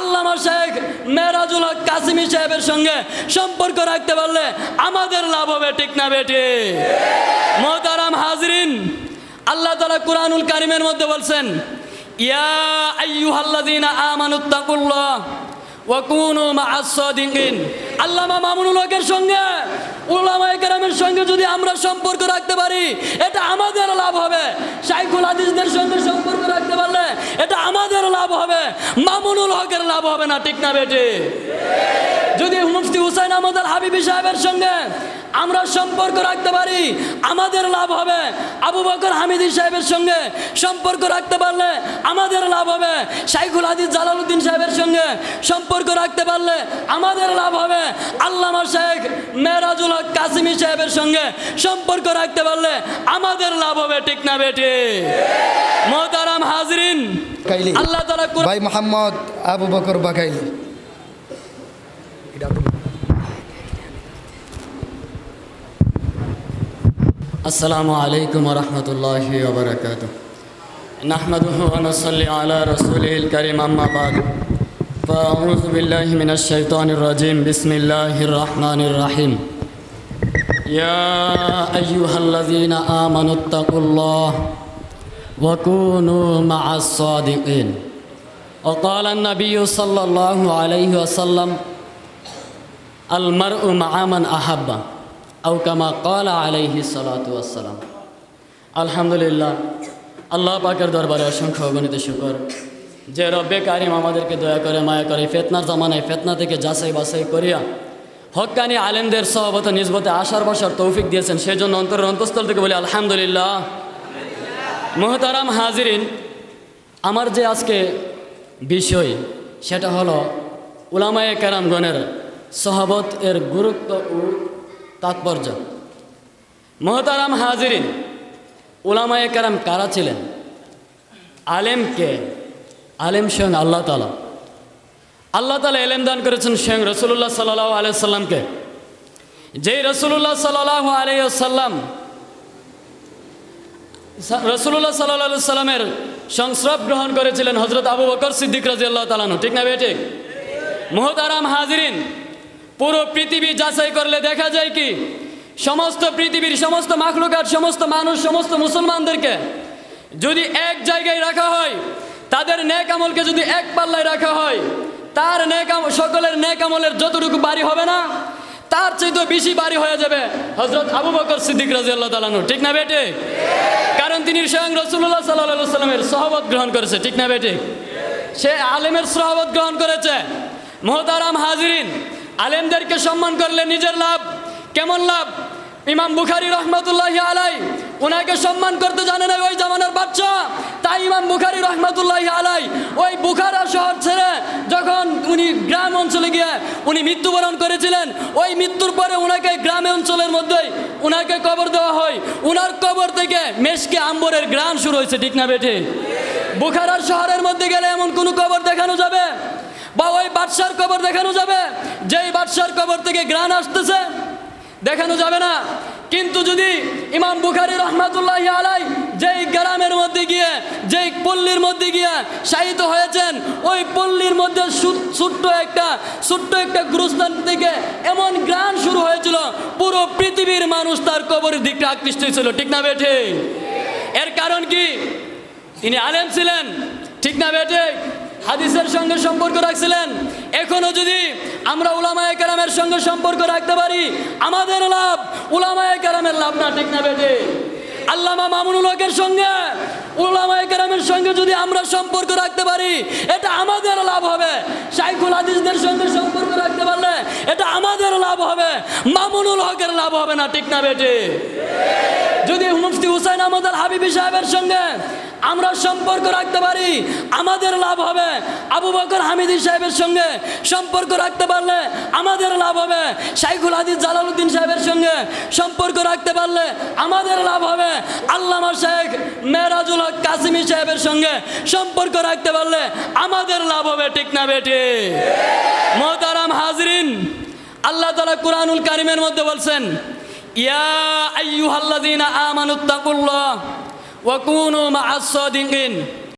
আল্লামা শেখ মেরাজুল হক কাসিমি সাহেবের সঙ্গে সম্পর্ক রাখতে পারলে আমাদের লাভ হবে, ঠিক না বেটি? মোহতারাম হাজরিন, আল্লাহ তালা কুরআনুল কারিমের মধ্যে বলছেন, ইয়া আমানুত্তাকুল্লাহ ওয়া কুনু মা'আস সাদিকিন। আল্লামা মামুনুল হকের সঙ্গে, উলামায়ে কেরামের সঙ্গে যদি আমরা সম্পর্ক রাখতে পারি, এটা আমাদের লাভ হবে। শাইখুল হাদিসদের সঙ্গে সম্পর্ক রাখতে পারলে এটা আমাদের লাভ হবে। মামুনুল হকের লাভ হবে না, ঠিক না বেটে? যদি মুফতি হুসাইন আহমদ আল হাবিবি সাহেবের সঙ্গে আমরা সম্পর্ক রাখতে পারি। আমাদের লাভ হবে। আবু বকর হামিদি সাহেবের সঙ্গে সম্পর্ক রাখতে পারলে আমাদের লাভ হবে। শাইখুল হাদিস জালালউদ্দিন সাহেবের সঙ্গে সম্পর্ক রাখতে পারলে আমাদের লাভ হবে। আল্লামা শেখ মেরাজুল হক কাসিমি সাহেবের সঙ্গে সম্পর্ক রাখতে পারলে আমাদের লাভ হবে ঠিক না বেটে মোহতারাম হাজরিন কাইলি। আল্লাহ তালা ভাই মোহাম্মদ আবু বকর বাকাইলি। السلام عليكم ورحمة الله وبركاته نحمده ونصلي على رسوله الكريم أما بعد فأعوذ بالله من الشيطان الرجيم بسم الله الرحمن الرحيم يا أيها الذين آمنوا اتقوا الله وكونوا مع الصادقين وقال النبي صلى الله عليه وسلم المرء مع من أحب আউকামা কলা আলাইহি সালাতাম আলহামদুলিল্লাহ, আল্লাহ পাকের দরবারে অসংখ্য অগণিত শুকর। যে রব্বে কারিম আমাদেরকে দয়া করে, মায়া করে ফেতনার জামানায় ফেতনা থেকে যাচাই বাছাই করিয়া হকানি আলেমদের সহবত নিজবতে আশার বসার তৌফিক দিয়েছেন সেই জন্য অন্তরের অন্তঃস্থল থেকে বলি আলহামদুলিল্লাহ। মোহতারাম হাজিরিন, আমার যে আজকে বিষয়, সেটা হলো উলামায়ে কারামগণের সহবত এর গুরুত্ব ও তাৎপর্য। মহতারাম হাজিরিন, উলামায়ে কেরাম কারা ছিলেন? আলেম কে? আলেম স্বয়ং আল্লাহ তালা আল্লাহ তালা এলেম দান করেছেন স্বয়ং রসুল্লাহ সাল্লাহ আলাইসাল্লামকে যেই রসুল্লাহ সাল্লাহ আলাইসাল্লাম রসুল্লাহ সাল্লাহ সাল্লামের সংস্রব গ্রহণ করেছিলেন হজরত আবু বকর সিদ্দিক রাজি আল্লাহ তালানু ঠিক না বেঠিক মোহতারাম হাজরিন পুরো পৃথিবী যাচাই করলে দেখা যায় কি, সমস্ত পৃথিবীর সমস্ত মাখলুকার সমস্ত মানুষ, সমস্ত মুসলমানদেরকে যদি এক জায়গায় রাখা হয়, তাদের নেক আমলকে যদি এক পাল্লায় রাখা হয়, তার নেক সকলের নেক আমলের যতটুকু বাড়ি হবে না, তার চাইতে বেশি বাড়ি হয়ে যাবে হজরত আবু বকর সিদ্দিক রাজি আল্লাহ তালানু ঠিক না বেটে কারণ তিনি স্বয়ং রসুল্লাহ সাল্লাহ সাল্লামের সহবত গ্রহণ করেছে। ঠিক না বেটে সে আলেমের সহবত গ্রহণ করেছে। মোহতারাম হাজরিন আলেমদেরকে সম্মান করলে নিজের লাভ। কেমন লাভ? ইমাম বুখারি রহমতুল্লাহ আলাই ওনাকে সম্মান করতে জানে না ওই জামানার বাচ্চা। তাই ইমাম বুখারি রহমতুল্লাহ আলাই ওই বুখারা শহর ছেড়ে যখন উনি গ্রাম অঞ্চলে গিয়ে উনি মৃত্যুবরণ করেছিলেন, ওই মৃত্যুর পরে ওনাকে গ্রামে অঞ্চলের মধ্যেই ওনাকে কবর দেওয়া হয়। ওনার কবর থেকে মেশকে আম্বরের গ্রাম শুরু হয়েছে, ঠিক না বেঠে? বুখারার শহরের মধ্যে গেলে এমন কোনো কবর দেখানো যাবে? বা ওই বাদশার কবর দেখানো যাবে। যেই বাদশার কবর থেকে গ্রান আসতেছে, দেখানো যাবে না। কিন্তু যদি ইমাম বুখারি রহমাতুল্লাহ আলাই যেই গ্রামের মধ্যে গিয়ে, যেই পল্লীর মধ্যে গিয়ে শায়িত হয়েছেন, ওই পল্লীর মধ্যে ছোট্ট একটা ছোট্ট একটা গুরুস্থান থেকে এমন গ্রাম শুরু হয়েছিল, পুরো পৃথিবীর মানুষ তার কবরের দিকটা আকৃষ্ট ছিল ঠিক না বেঠে এর কারণ কি? তিনি আলেম ছিলেন। ঠিক না বেটে হাদিসের সঙ্গে সম্পর্ক রাখছিলেন, এখনও যদি আমরা উলামায়ে কেরামের সঙ্গে সম্পর্ক রাখতে পারি, আমাদের লাভ, উলামায়ে কেরামের লাভ না, ঠিক না বেটে? আল্লামা মামুনুল হকের সঙ্গে, উলামায়ে কেরামের সঙ্গে যদি আমরা সম্পর্ক রাখতে পারি, এটা আমাদের লাভ হবে। শাইখুল হাদিসদের সঙ্গে সম্পর্ক রাখতে পারলে এটা আমাদের লাভ হবে। মামুনুল হকের লাভ হবে না, ঠিক না বেটে? যদি মুফতি হুসাইন আহমদ আল হাবিবি সাহেবের সঙ্গে আমরা সম্পর্ক রাখতে পারি। আমাদের লাভ হবে। আবু বকর হামিদি সাহেবের সঙ্গে সম্পর্ক রাখতে পারলে আমাদের লাভ হবে। শাইখুল হাদিস জালালউদ্দিন সাহেবের সঙ্গে সম্পর্ক রাখতে পারলে আমাদের লাভ হবে। আল্লামা শেখ মেরাজুল হক কাসিমি সাহেবের সঙ্গে সম্পর্ক রাখতে পারলে আমাদের লাভ হবে, ঠিক না বেটে? মোহতারাম হাজরিন, আল্লাহ তালা কুরআনুল কারিমের মধ্যে বলছেন, ইয়া আইয়ুহাল্লাযীনা আমানুত্তাকুল্লাহ ওয়া কুনু মা'আস সাদিকিন